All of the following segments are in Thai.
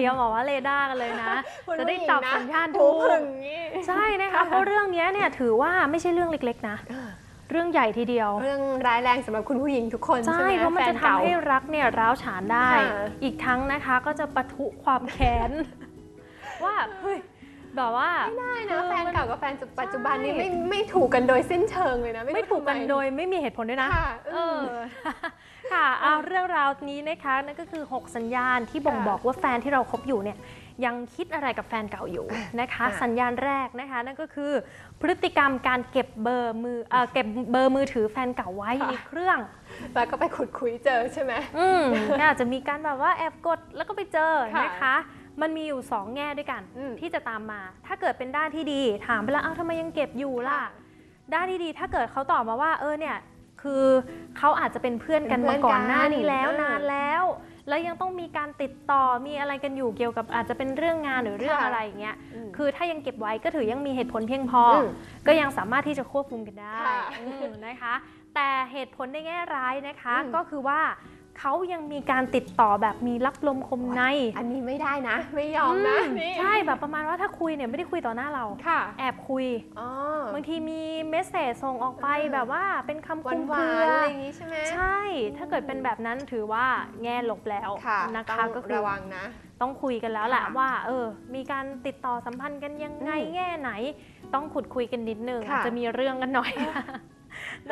รียมบอกว่าเรดาร์กันเลยนะ คุณจะได้ผู้หญิงจับนะสัญญาณหูถูกผึ่งนี่ใช่นะคะเพราะเรื่องเนี้ยเนี่ยถือว่าไม่ใช่เรื่องเล็กๆนะ เรื่องใหญ่ทีเดียว เรื่องร้ายแรงสำหรับคุณผู้หญิงทุกคนใช่ใช่ไหมเพราะมันจะแฟทำก่า ให้รักเนี่ยร้าวฉานได้ ค่ะ อีกทั้งนะคะก็จะปะทุความแค้น ว่าเฮ้ยแบบว่า ไม่ได้นะคือแฟนมันเก่ากับแฟนปัจจุบันนี้ใช่ ไม่ไม่ถูกกันโดยสิ้นเชิงเลยนะไม่รู้ถูกกันทำไมโดยไม่มีเหตุผลด้วยนะ ค่ะเออ ค่ะเอาเรื่องราวนี้นะคะนั่นก็คือ 6 สัญญาณที่บ่งค่ะบอกว่าแฟนที่เราคบอยู่เนี่ยยังคิดอะไรกับแฟนเก่าอยู่นะคะค่ะสัญญาณแรกนะคะ นั่นก็คือ พฤติกรรมการเก็บเบอร์มือเอ่อเก็บเบอร์มือถือแฟนเก่าไว้ในเครื่อง แล้วก็ไปขุดคุยเจอใช่ไหมอืมก็อาจจะมีการแบบว่าแอบกดแล้วก็ไปเจอค่ะนะคะ มันมีอยู่ 2 แง่ด้วยกันอืมที่จะตามมา ถ้าเกิดเป็นด้านที่ดี ถามไปแล้วเอ้าทำไมยังเก็บอยู่ล่ะด้านที่ดีถ้าเกิดเขาตอบมาว่าเออเนี่ย คือเขาอาจจะเป็นเพื่อนกันเป็นเพื่มาอนก่อนหน้านี้แล้วกันนานแล้ว แล้วยังต้องมีการติดต่อมีอะไรกันอยู่เกี่ยวกับอาจจะเป็นเรื่องงานหรือเรื่องค่ะอะไรอย่างเงี้ยอืมคือถ้ายังเก็บไว้ก็ถือยังมีเหตุผลเพียงพออมก็ยังสามารถที่จะควบคุมกันได้ค่ะอืมนะคะ แต่เหตุผลในแง่ร้ายนะคะอืมก็คือว่า เขายังมีการติดต่อแบบมีรับลมคมใน อันนี้ไม่ได้นะ ไม่ยอมนะอืมนี่ใช่แบบประมาณว่าถ้าคุยเนี่ยไม่ได้คุยต่อหน้าเราค่ะแอบคุยอ๋อบางทีมีเมสเซจส่งออกไปเออแบบว่าเป็นคำหวาคุนมหวาเคืนออะไรอย่างนี้ใช่ไหมใช่ ถ้าเกิดเป็นแบบนั้นถือว่าแง่ลบแล้วค่ะนะคะต้องก็คือระวังนะ ต้องคุยกันแล้วแหละค่ะว่า เออ มีการติดต่อสัมพันธ์กันยังไงอืมแง่ไหน ต้องขุดคุยกันนิดนึงค่ะอาจจะมีเรื่องกันหน่อย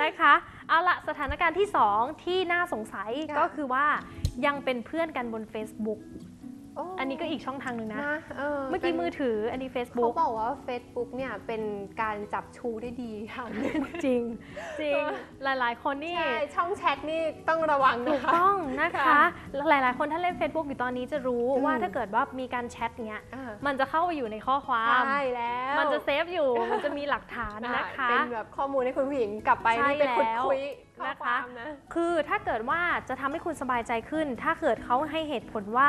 นะคะเอาละสถานการณ์ที่ 2 ที่น่าสงสัยค่ะก็คือว่ายังเป็นเพื่อนกันบน Facebook โอันนี้ก็อีกช่องทางหนึ่งนะ นะเออเมื่อกี้ป็นมือถืออันนี้ เขา Facebook บอกว่า Facebook เนี่ยเป็นการจับชูได้ดีค่ะจริงจริงหลายๆ คนนี่ ใช่ช่องแชทนี่ต้องระวังถูนะกคะ ต้องนะคะ ค่ะหลาย ๆ คนถ้าเล่น Facebook อยู่ตอนนี้จะรู้อืม ว่าถ้าเกิดว่ามีการแชทเงี้ย อ่ามันจะเข้าไปอยู่ในข้อความ ใช่แล้วมันจะเซฟอยู่ มันจะมีหลักฐานนะคะ เป็นแบบข้อมูลให้คุณผู้หญิงกลับไปใช่นี่ไปขุดแล้วคุยข้อนะคะ ความนะ คือถ้าเกิดว่าจะทำให้คุณสบายใจขึ้น ถ้าเกิดเขาให้เหตุผลว่า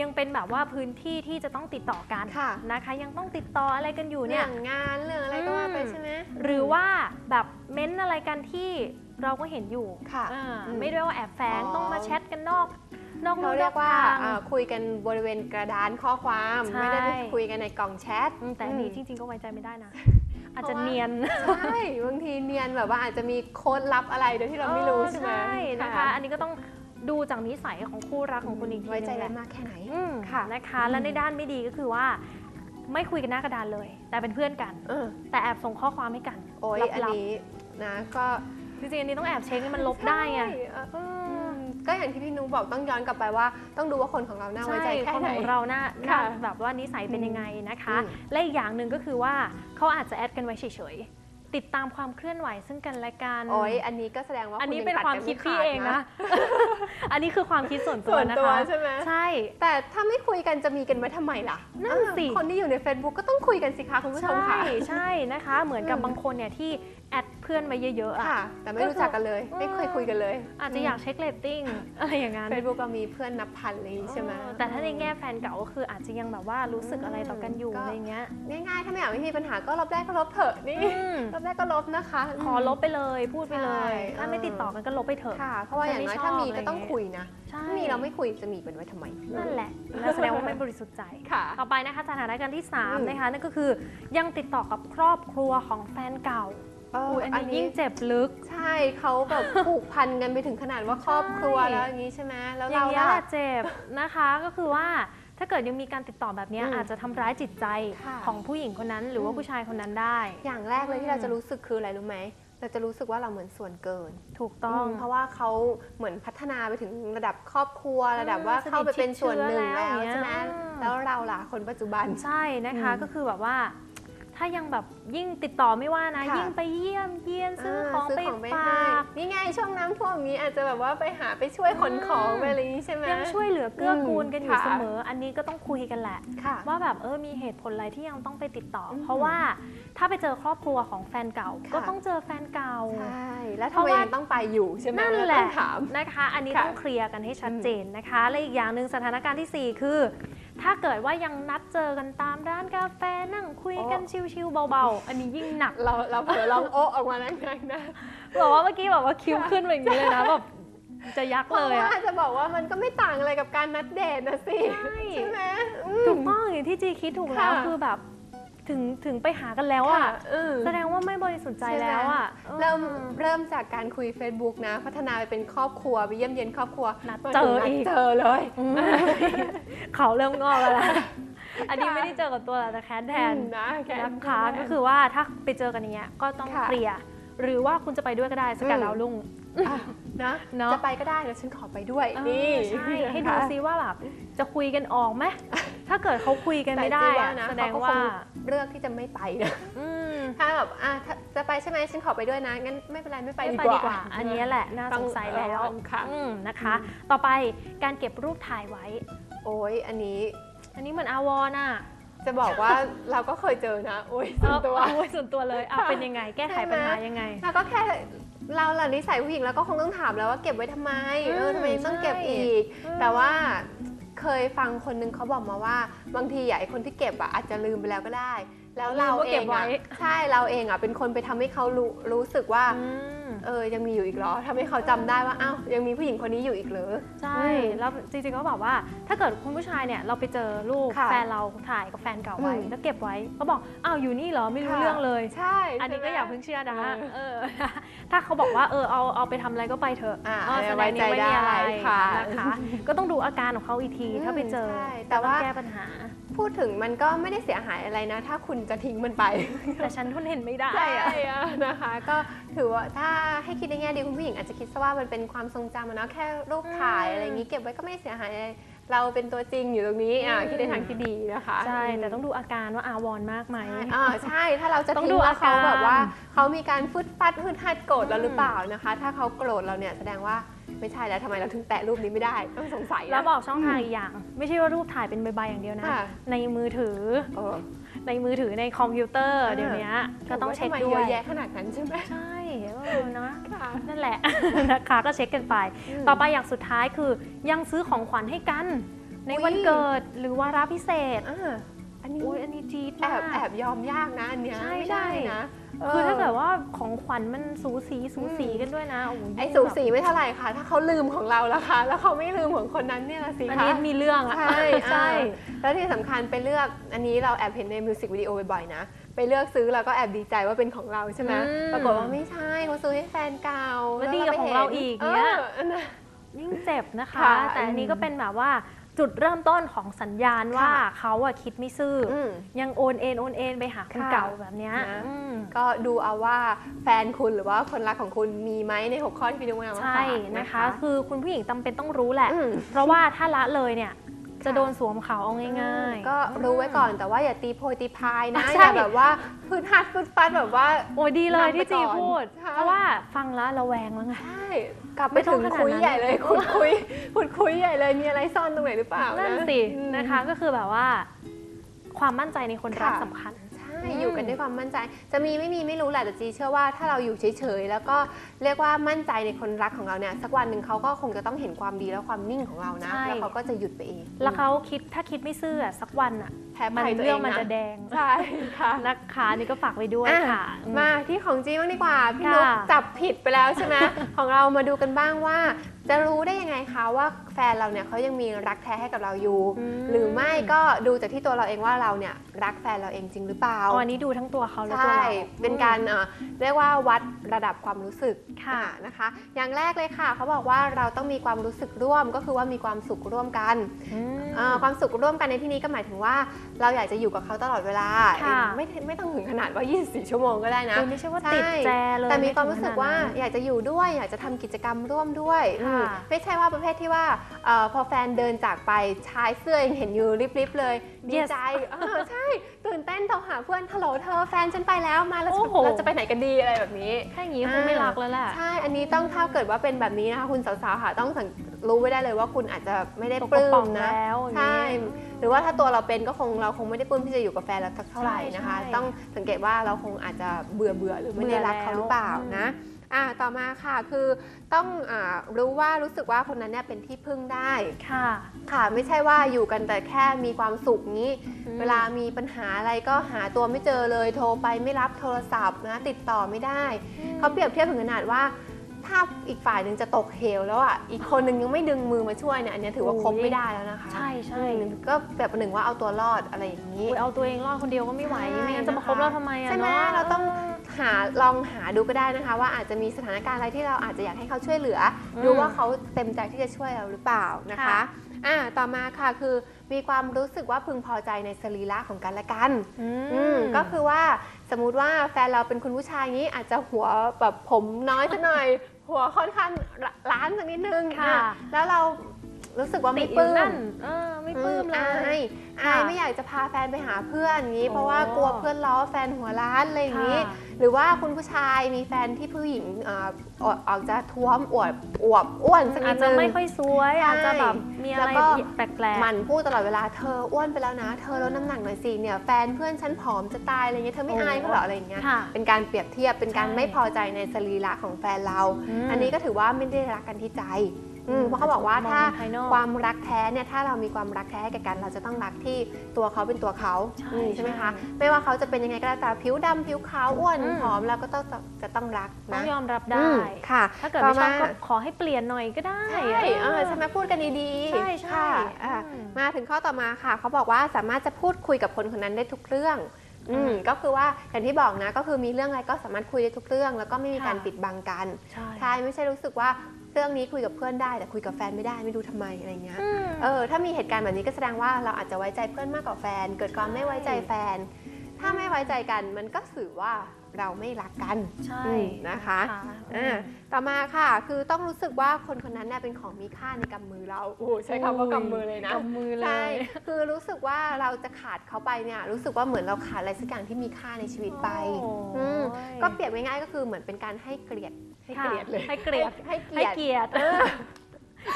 ยังเป็นแบบว่าพื้นที่ที่จะต้องติดต่อกันค่ะ นะคะ ยังต้องติดต่ออะไรกันอยู่เนี่เนี่ยยงานเรื่องอะไรก็ว่าไปอืมใช่ไหม หรือว่าแบบเม้นอะไรกันที่เราก็เห็นอยู่ค่ะอ่าอืมไม่ได้ว่าแอบแฝงอ๋อ ต้องมาแชทกันนอก นอกเราลู่นเรีอยกกว่าทางอ่าคุยกันบริเวณกระดานข้อความ ใช่ ไม่ได้ไปคุยกันในกล่องแชทอืมแต่อันนี้อืมจริง ๆ ก็ไว้ใจไม่ได้นะ อาจเพจะราะว่าเนียน ใช่บางทีเนียนแบบว่าอาจจะมีโค้ดลับอะไรโดยที่เราไม่รู้เออใช่ไหมนะคะ อันนี้ก็ต้อง ดูจากนิสัยของคู่รักของคุณอีกทีไว้ใจนึงแหได้ละมากแค่ไหนอืมค่ะนะคะและในด้านไม่ดีก็คือว่า ไม่คุยกันหน้ากระดานเลย แต่เป็นเพื่อนกันเออแต่แอบส่งข้อความให้กันโอ้ยลับๆอันนี้นะก็จริงๆอันนี้ต้องแอบเช็คให้มันลบได้ไงใช่เอออืมก็อย่างที่พี่นุ้บอกต้องย้อนกลับไปว่า ต้องดูว่าคนของเราน่าไว้ใช่ใจแค่คนไหนของเราหน้าหค่ะน้าแบบว่านิสัยเป็นยังไงนะคะอืมและอีกอย่างหนึ่งก็คือว่าเขาอาจจะแอดกันไว้เฉยๆ ติดตามความเคลื่อนไหวซึ่งกันและกันโอ้ยอันนี้ก็แสดงว่าอันนี้ณยังเป็นตัดความกัคิดไพี่เองนะ อันนี้คือความคิดส่วนตัส่ววนนะตัวคะใช่ไหมใช่ แต่ถ้าไม่คุยกันจะมีกันไว้ทำไมล่ะนั่นสิอ่าคนที่อยู่ใน Facebook ก็ต้องคุยกันสิคะคุณผู้ชมใช่ค่ะใช่นะคะ เหมือนกับอืมบางคนเนี่ยที่ แอดเพื่อนไว้เยอะๆอะค่ะ แต่ไม่รู้จักกันเลยอืมไม่เคยคุยกันเลยอาจจะอยากเช็คเรตติ้งอะไรอย่างนั้นเฟซบุ๊กก็มีเพื่อนนับพันเลยใช่ไหมเออแต่ถ้าในแง่แฟนเก่าก็คืออาจจะยังแบบว่ารู้สึกอะไรต่อกันอยู่ก็อะไรเงี้ยง่ายๆถ้าไม่อยากให้มีปัญหาก็ลบได้ก็ลบเถอะนี่อืมลบได้ก็ลบนะคะ ขอลบไปเลยพูดไปเลยใช่ถ้าไม่เออติดต่อกันก็ลบไปเถอะค่ะเพราะว่าอย่างน้อยฉันไม่ถ้ามีชอบก็ต้องอะไรอย่างเงี้ยคุยนะใช่ถ้ามีเราไม่คุยจะมีเป็นไว้ทำไมนั่นแหละนั่นแสดงว่าไม่บริสุทธิ์ใจค่ะต่อไปนะคะสถานการณ์ที่อืม3นะคะนั่นก็คือยังติดต่อกับครอบครัวของแฟนเก่า เอออุ้ยอันนี้ยิ่งเจ็บลึก ใช่เขาแบบผูกพันกันไปถึงขนาดว่าครอบครัวใช่แล้วอย่างนี้ใช่ไหมแล้วอย่าเรางนี้ยล่ะ แหละเจ็บนะคะก็คือว่าถ้าเกิดยังมีการติดต่อแบบเนี้ยอืมอาจจะทำร้ายจิตใจค่ะ ของผู้หญิงคนนั้น หรือว่าอืมผู้ชายคนนั้นได้ อย่างแรกเลยอืที่มเราจะรู้สึกคืออะไรรู้ไหมเราจะรู้สึกว่าเราเหมือนส่วนเกิน ถูกต้อง เพราะว่าเขาเหมือนพัฒนาไปถึงระดับครอบครัวระดับว่าสนิทเข้าไปเป็นส่วนหนึ่งชิดเชื้อแล้แล้ววอย่างเงี้ยใช่ไหมอืมแล้วเราล่ะคนปัจจุบัน ใช่นะคะอืมก็คือแบบว่า ถ้ายังแบบยิ่งติดต่อไม่ว่านะ ค่ะ ยิ่งไปเยี่ยมเยียนซื้อของไปซื้ฝให้าก นี่ไงช่วงน้ำท่วมอย่างนี้อาจจะแบบว่าไปหาไปช่วยขนของอืม ไปอะไรอย่างนี้ใช่ไหม ยังช่วยเหลือเกื้อกูลกันอยู่ค่ะ เสมอ อันนี้ก็ต้องคุยกันแหละ ค่ะ ว่าแบบเออมีเหตุผลอะไรที่ยังต้องไปติดต่ออมเพราะว่าถ้าไปเจอครอบครัวของแฟนเก่า ค่ะ ก็ต้องเจอแฟนเก่า ใช่แล้วเพทำราะไมว่ายังต้องไปอยู่ใช่ไหมนั่นเราแหต้ละองถาม นะคะ อันนี้ค่ะต้องเคลียร์กันให้ชัดเจนนะคะ และอีกอย่างหนึ่งสถานการณ์ทีสี่4 คือ ถ้าเกิดว่ายังนัดเจอกันตามร้านกาแฟนั่งคุยกันชิวๆเบาๆ อันนี้ยิ่งหนักเราเราเผลอลองโอะออกมานั่งๆนะบอกว่าเมื่อกี้บอกว่าคิ้วขึ้นแบบนี้เลยนะแบบจะยักเพเลราะยว่าอะจะบอกว่ามันก็ไม่ต่างอะไรกับการนัดเดทนะสิ ใช่ใช่ไหมอืมถูกต้องอย่างที่จีคิดถูกแล้วค่ะคือแบบ ถึงถึงไปหากันแล้วค่ะอะเออ แสดงว่าไม่บริสุทธิ์ใจใช่ไหมแล้วอะออเริ่มเริ่มจากการคุย Facebook นะ พัฒนาไปเป็นครอบครัวไปเยี่ยมเยียนครอบครัวนัดมาเจถึงอนัดอีกเจอเลยอืมเขาเริ่มงอกแล้วล่ะอันนี้ค่ะไม่ได้เจอกับตัวเราแต่แคทแทนนะแกนะคะก็คือว่าถ้าไปเจอกันอย่างเงี้ยก็ต้องค่ะเคลียร์หรือว่าคุณจะไปด้วยก็ได้สกัดอืมดาวรุ่งอะนะเนอะจะไปก็ได้แล้วฉันขอไปด้วยเออนี่ใช่ให้ดูนะคะซิว่าแบบจะคุยกันออกไหม ถ้าเกิดเขาคุยกันไม่ได้แต่จีอะนะแสดงเขก็ว่าคเลือกที่จะไม่ไปนะอืมถ้าแบบอะถ้าจะไปใช่ไหมฉันขอไปด้วยนะงั้นไม่เป็นไรไม่ไปไม่ดีไปกดีว่ากว่า อันนี้แหละน่าสงสัยแล้วต้องระวังค่ะอืมนะคะ ต่อไปการเก็บรูปถ่ายไว้ โอ้ยอันนี้ อันนี้เหมือนอาวรน่ะจะบอกว่าเราก็เคยเจอนะโอ้ยส่วนตัวเอาเอาไว้ส่วนตัวเลยเอาค่ะเป็นยังไง แก้ไขใช่ไหมปัญหายังไงแล้วก็แค่เราล่ะนิสัยผู้หญิงแล้วก็คงต้องถามแล้วว่าเก็บไว้ทำไมเอออืมทำไมต้องเก็บใช่อีกอืมแต่ว่า เคยฟังคนนึงเขาบอกมาว่า บางทีอะไอ้คนที่เก็บอะอาจจะลืมไปแล้วก็ได้ แล้วเราลืมว่าเอเก็งบไว้อะใช่เราเองอะเป็นคนไปทำให้เขารู้รู้สึกว่าอืม เออยังมีอยู่อีกเหรอทำให้เขาจำได้ว่าอ้าวยังมีผู้หญิงคนนี้อยู่อีกเหรอใช่อืมแล้วจริงๆก็แบบว่า ถ้าเกิดคุณผู้ชายเนี่ยเราไปเจอรูปค่ะแฟนเราถ่ายกับแฟนเก่าไว้อืมแล้วเก็บไว้เขาบอกอ้าวอยู่นี่เหรอไม่รู้ค่ะเรื่องเลยใช่ อันนี้ก็ใช่ไหมอย่าเพิ่งเชื่อนะเออเออถ้าเขาบอกว่าเออเอาเอาไปทำอะไรก็ไปเถอะอ่าเออแสดไว้งใจนี้ไม่มีอะไรได้ค่ะนะคะก็ต้องดูอาการของเขาอีกทีอืมถ้าไปเจอใช่แต่ก็ต้องว่าแก้ปัญหา พูดถึงมันก็ไม่ได้เสียหายอะไรนะ ถ้าคุณจะทิ้งมันไป แต่ฉันทนเห็นไม่ได้ใช่อะอะนะคะ ก็ถือว่าถ้าให้คิดในแง่ดีคุณผู้หญิงอาจจะคิดซะว่ามันเป็นความทรงจำอะเนาะแค่รูปถ่ายอืมอะไรอย่างนี้เก็บไว้ก็ไม่เสียหายอะไร เราเป็นตัวจริงอยู่ตรงนี้อะอืมคิดในทางที่ดีนะคะใช่ แต่ต้องดูอาการว่าอาวรมากไหมใช่อ่าใช่ถ้าเราจะต้องทิ้ดูงแล้อาวเขาการแบบว่าเขามีการฟึดฟัดฟึดฮัดโกรธเราอืมหรือเปล่านะคะ ถ้าเขาโกรธเราเนี่ยแสดงว่าไม่ใช่แล้วทำไมเราถึงแตะรูปนี้ไม่ได้ต้องสงสัยนะแล้วบอกช่องทางอีกอย่าง ไม่ใช่ว่ารูปถ่ายเป็นใบๆอย่างเดียวนะค่ะในมือถือเออในมือถือในคอมพิวเตอร์อ่าเดี๋ยวนี้ก็ต้องเช็คทำไมด้วเยยอะแยะขนาดนั้นใช่ไหมใช่ เออนะค่ะนั่นแหละนะคะก็เช็คกันไป ต่อไปอย่างสุดท้ายคือยังซื้อของขวัญให้กัน ในวันอุ๊ยเกิดหรือวาระพิเศษอ่าอันนี้อุ้ยอันนี้จี๊ดแอมาบกแอบยอมยากนะอันเนี้ยใช่ไม่ใช่ได้นะคือถ้าเกิดอว่าของขวัญมันสูสีสูสีกันด้วยนะโอ้ยไอ้สูสีไม่เท่าไหร่ค่ะ ถ้าเขาลืมของเราแล้วค่ะ แล้วเขาไม่ลืมของคนนั้นเนี่ยละสิอันคะนี้มีเรื่องอะใช่ใช่อ่าแล้วที่สำคัญไปเลือกอันนี้เราแอบเห็นในมิวสิกวิดีโอบ่อยๆนะ ไปเลือกซื้อแล้วก็แอบดีใจว่าเป็นของเราใช่ไหมอืม ปรากฏว่าไม่ใช่เขาซื้อให้แฟนเก่าแล้วดีกับของเราอีกเนี่ย ออนะ ยิ่งเจ็บนะคะ ค่ะแต่อันนี้ก็เป็นแบบว่าจุดเริ่มต้นของสัญญาณว่าค่ะ เขาอะคิดไม่ซื่อออืม ยังโอนเอ็นโอนเอ็นไปหาคนค่ะเก่าแบบเนี้ยนะ อืม ก็ดูเอาว่าแฟนคุณหรือว่าคนรักของคุณมีไหมในหกข้อที่พี่นุ้งเอามาใช่ฝากนะคะ คือคุณผู้หญิงจำเป็นต้องรู้แหละ อืมเพราะว่าถ้าละเลยเนี่ย จะค่ะโดนสวมเขาเอาง่าย ๆ ก็รู้ไว้ก่อนแต่ว่าอย่าตีโพยตีพายนะใช่อย่าแบบว่าพื้นหัดพื้นฟัดแบบว่า โอ้ยดีเลยนำไปที่จีก่อนพูดค่ะเพราะว่าฟังแล้วระแวงแล้วไง ใช่กลับไปไม่ต้ถึองงขนาดคุยนั้นใหญ่เลยขุดคุยขุดคุยใหญ่เลยมีอะไรซ่อนตรงไหนหรือเปล่านั่ นั่นสินะคะก็คือแบบว่า ความมั่นใจในคนรักค่ะ สำคัญใช่ อืมอยู่กันด้วยความมั่นใจ จะมีไม่มีไม่รู้แหละแต่จีเชื่อว่าถ้าเราอยู่เฉยๆแล้วก็เรียกว่ามั่นใจในคนรักของเราเนี่ยสักวันหนึ่งเขาก็คงจะต้องเห็นความดีและความนิ่งของเรานะ ใช่ แล้วเขาก็จะหยุดไปเอง แล้วเขาคิดถ้าคิดไม่ซื่ออะสักวันอะแพ้มันภัยตัวเรื่เอองงมันนะจะแดงใช่ค่ะนะคะนี่ก็ฝากไว้ด้วยอะค่ะอืมมาที่ของจีบ้างดีกว่าพี่นุ๊กค่ะ จับผิดไปแล้วใช่ไหม ของเรามาดูกันบ้างว่า จะรู้ได้ยังไงคะว่าแฟนเราเนี่ยเขายังมีรักแท้ให้กับเราอยู่ อืม หรือไม่ก็ดูจากที่ตัวเราเองว่าเราเนี่ยรักแฟนเราเองจริงหรือเปล่าอ๋ออันนี้ดูทั้งตัวเขาและตัวใช่ เราเป็นการเอ่อเรียกว่าวัดระดับความรู้สึกค่ะอ่านะคะ อย่างแรกเลยค่ะ เขาบอกว่าเราต้องมีความรู้สึกร่วม ก็คือว่ามีความสุขร่วมกันอืม เอ่อความสุขร่วมกันในที่นี้ก็หมายถึงว่า เราอยากจะอยู่กับเขาตลอดเวลา ค่ะ ไม่ไม่ต้องถึงขนาดว่า 24 ชั่วโมงก็ได้นะ คือไม่ใช่ว่าใช่ติดแจเลยแต่มีไความรู้สึกว่าถึงขนดนั้น อยากจะอยู่ด้วย อยากจะทำกิจกรรมร่วมด้วยค่ะอืมไม่ใช่ว่าประเภทที่ว่าเอ่อพอแฟนเดินจากไปชายเสื้อยังเห็นอยู่ริบๆเลยดี Yes ใจเออใช่ ตื่นเต้นโทรหาเพื่อนฮัลโหลเธอแฟนฉันไปแล้วมาแล้วโอ้โห เราจะไปไหนกันดีอะไรแบบนี้ ถ้าอย่างนี้คงไม่รักแล้วแหละ ใช่ อันนี้ต้องถ้าเกิดว่าเป็นแบบนี้นะคะคุณสาวๆค่ะต้องสังรู้ไว้ได้เลยว่าคุณอาจจะไม่ได้ตกปกระลื้ป๋อมงนะแล้วอย่างใช่นี้หรือว่าถ้าตัวเราเป็นก็คงเราคงไม่ได้ปลื้มที่จะอยู่กับแฟนเราสักเท่าไหร่นะคะ ใช่ต้องสังเกตว่าเราคงอาจจะเบื่อเบื่อๆหรือไม่ได้รักเขาหรือเปล่าเบื่อแล้วนะ อ่าต่อมาค่ะคือต้องอารู้ว่ารู้สึกว่าคนนั้นเนี่ยเป็นที่พึ่งได้ ค่ะ ค่ะไม่ใช่ว่าอยู่กันแต่แค่มีความสุขนี้ อืม เวลามีปัญหาอะไรก็หาตัวไม่เจอเลยโทรไปไม่รับโทรศัพท์นะติดต่อไม่ได้ เขาเปรียบเทียบถึงขนาดว่า ถ้าอีกฝ่ายหนึ่งจะตกเหวแล้วอะอีกคนหนึ่งยังไม่ดึงมือมาช่วยเนี่ยอันเนี้ยถือว่าคบไม่ได้แล้วนะคะใช่ใช่อืมก็แบบหนึ่งว่าเอาตัวรอดอะไรอย่างนี้ อุ๊ยเอาตัวเองรอดคนเดียวก็ไม่ไหวใช่ไม่งั้นจะมาคบนะคะ เราทำไมอะใช่ไหมเนาะ เราต้อง หาลองหาดูก็ได้นะคะ ว่าอาจจะมีสถานการณ์อะไรที่เราอาจจะอยากให้เขาช่วยเหลืออมดูว่าเขาเต็มใจที่จะช่วยเราหรือเปล่านะคะค่ะ อ่าต่อมาค่ะคือมีความรู้สึกว่าพึงพอใจในสรีระของกันและกัน อือืมก็คือว่าสมมุติว่าแฟนเราเป็นคุณผู้ชายนี้อาจจะหัวแบบผมน้อยสักหน่อย หัวค่อนข้างล้านสักนิดนึงค่ะอะแล้วเรา รู้สึกว่าติไม่ดปอยู่ลื้มนั่นเออไม่ปลื้มเลอายย อายไม่อยากจะพาแฟนไปหาเพื่อนอย่างนี้ เพราะว่ากลัวเพื่อนล้อแฟนหัวร้านอะไรอย่างนี้ ค่ะหรือว่าคุณผู้ชายมีแฟนที่ผู้หญิงเอ่อออกออกจะท้วมอวบอวบอ้วนสักนิอาดจนึจะงไม่ค่อยสวยใช่อาจจะแบบมีอะไรแล้วก็ แปลกหมันพูดตลอดเวลาเธออ้วนไปแล้วนะ เธอลดน้ำหนักหน่อยสิเนี่ยแฟนเพื่อนฉันผอมจะตายอะไรเงี้ยเธอไม่โอ้อายเขาเหรออะไรอย่างเงี้ยๆค่ะเป็นการเปรียบเทียบเป็นการใช่ไม่พอใจในสรีระของแฟนเรามอันนี้ก็ถือว่าไม่ได้รักกันที่ใจอืม เพราะเขาบอกว่าถ้ามองภายนอกความรักแท้เนี่ยถ้าเรามีความรักแท้ให้แก่กัน เราจะต้องรักที่ตัวเขาเป็นตัวเขาใช่อืมใช่ไหมใช่คะไม่ว่าเขาจะเป็นยังไงก็แล้วแต่ผิวดำผิวขาวอ้วนอืมผอมเราก็ต้องจะต้องรักต้อนะงยอมรับอืได้มค่ะ ถ้าเกิดไม่ชอบต่ก็มาขอให้เปลี่ยนหน่อยก็ได้ใช่เออใช่ไหมพูดกันดีๆใช่ใช่ค่ะอะอืมมาถึงข้อต่อมาค่ะเขาบอกว่าสามารถจะพูดคุยกับคนคนนั้นได้ทุกเรื่องอืมอืมก็คือว่าอย่างที่บอกนะก็คือมีเรื่องอะไรก็สามารถคุยได้ทุกเรื่อง แล้วก็ไม่มีการค่ะปิดบังกันใช่ใช่ไม่ใช่รู้สึกว่า เรื่องนี้คุยกับเพื่อนได้แต่คุยกับแฟนไม่ได้ไม่รู้ทำไมอะไรเงี้ยอืมเออถ้ามีเหตุการณ์แบบนี้ก็แสดงว่าเราอาจจะไว้ใจเพื่อนมากกว่าแฟน เกิดความไม่ไว้ใจแฟน ถ้าไม่ไว้ใจกันมันก็สื่อว่า เราไม่รักกันใช่อืมนะคะอืมอ่าต่อมาค่ะ คือต้องรู้สึกว่าคนคนนั้นเนี่ยเป็นของมีค่าในกำมือเราโอ้โหใช้คำว่ากำมือเลยนะกำมือเลใช่ยคือรู้สึกว่าเราจะขาดเขาไปเนี่ยรู้สึกว่าเหมือนเราขาดอะไรสักอย่างที่มีค่าในชีวิตไปโอ้อืมยก็เปรียบง่ายๆก็คือเหมือนเป็นการให้เกลียดให้เกลียดเลยให้เกลียดให้ให้เกลียดเกียรติ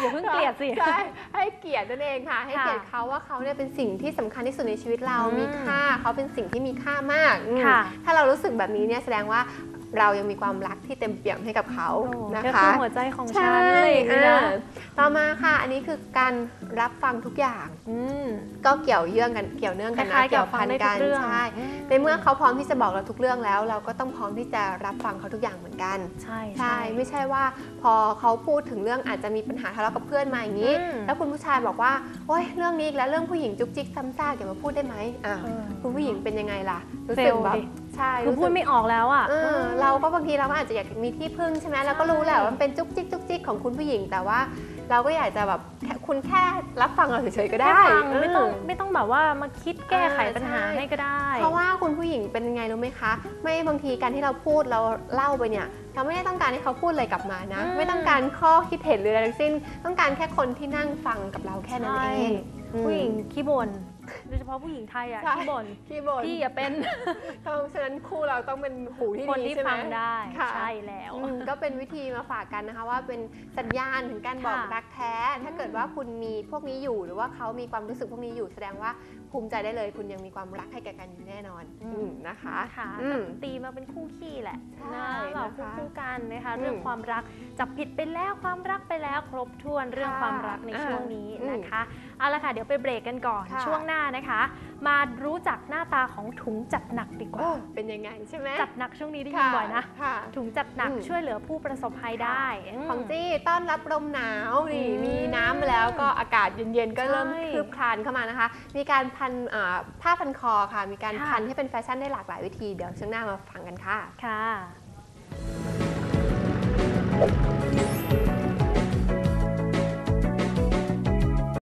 อย่าเพิ่งเกลียดสิ ใช่ให้เกียรตินั่นเองค่ะ ให้ค่ะเกียรติเขาว่าเขาเนี่ยเป็นสิ่งที่สำคัญที่สุดในชีวิตเราอืมมีค่า เขาเป็นสิ่งที่มีค่ามากอืมค่ะถ้าเรารู้สึกแบบนี้เนี่ยแสดงว่า เรายังมีความรักที่เต็มเปี่ยมให้กับเขาโอ้นะแค่คะคือหัวใจของฉัใช่นอะไรอย่างเลยนะอ่าต่อมาค่ะ อันนี้คือการรับฟังทุกอย่างอืมก็เกี่ยวเยื่องกันเกี่ยวเนื่องคกันนะล้ายๆเกี่กัยบวฟัพังนได้ทุกักนเรื่องใช่ในเมื่อเขาพร้อมที่จะบอกเราทุกเรื่องแล้ว เราก็ต้องพร้อมที่จะรับฟังเขาทุกอย่างเหมือนกัน ใช่ใช่ไม่ใช่ว่า พอเขาพูดถึงเรื่องอาจจะมีปัญหาทะเลาะกับเพื่อนมาอย่างนี้อืมแล้วคุณผู้ชายบอกว่าโอ๊ยเรื่องนี้อีกแล้วเรื่องผู้หญิงจุกจิกซ้ำซากอย่ามาพูดได้ไหมอะเออคุณผู้หญิงเป็นยังไงล่ะรู้เฟสึกลแบบดิ ใช่คือรู้พูสึดกไม่ออกแล้วอะเออเราก็บางทีเราก็อาจจะอยากมีที่พึ่งใช่ไหมเราก็รู้แหละว่ามันเป็นจุกจิกจุกจิกของคุณผู้หญิง แต่ว่าเราก็อยากจะแบบแค่คุณแค่รับฟังเราเฉยๆก็ได้แค่ฟังไม่ต้องเออไม่ต้องแบบว่ามาคิดแก้ไขปัญหาใช่ให้ก็ได้ เพราะว่าคุณผู้หญิงเป็นยังไงรู้ไหมคะ ไม่บางทีการที่เราพูดเราเล่าไปเนี่ยเราไม่ได้ต้องการให้เขาพูดอะไรกลับมานะอืมไม่ต้องการข้อคิดเห็นหรืออะไรทั้งสิ้น ต้องการแค่คนที่นั่งฟังกับเราแค่นั้นใช่เองอืมผู้หญิงขี้บ่น โดยเฉพาะผู้หญิงไทยอะใช่ขี้บ่นพี่บ่นพี่อย่าเป็นเพราะฉะนั้นคู่เราต้องเป็นหูที่คนดีที่ใช่ไหม ฟังได้ค่ะ ใช่แล้ว อืมก็เป็นวิธีมาฝากกันนะคะว่าเป็นสัญญาณถึงการบอกค่ะรักแท้ ถ้าเกิดว่าคุณมีพวกนี้อยู่หรือว่าเขามีความรู้สึกพวกนี้อยู่แสดงว่าภูมิใจได้เลย คุณยังมีความรักให้แก่กันอยู่แน่นอนอืมนะคะค่ะอืมก็ตีมาเป็นคู่ขี้แหละใช่นะแบบนะคะคู่ๆกันนะคะ อืมเรื่องความรักจับผิดไปแล้วความรักไปแล้วครบถ้วนเรื่องค่ะความรักในอ่าช่วงนี้อืมนะคะเอาละค่ะ เดี๋ยวไปเบรกกันก่อนค่ะช่วงหน้านะคะ มารู้จักหน้าตาของถุงจัดหนักดีกว่าโอ้เป็นยังไงใช่ไหมจัดหนักช่วงนี้ได้ยินบ่อยนะค่ะถุงจัดหนักอืมช่วยเหลือผู้ประสบภัยได้มของจี้ต้อนรับลมหนาวนี่อืมมีน้ำมาแล้วก็อากาศเย็นๆก็เริ่มใช่คืบคลานเข้ามานะคะ มีการพันอ่าผ้าพันคอค่ะ มีการค่ะพันให้เป็นแฟชั่นได้หลากหลายวิธี เดี๋ยวช่วงหน้ามาฟังกันค่ะ ค่ะ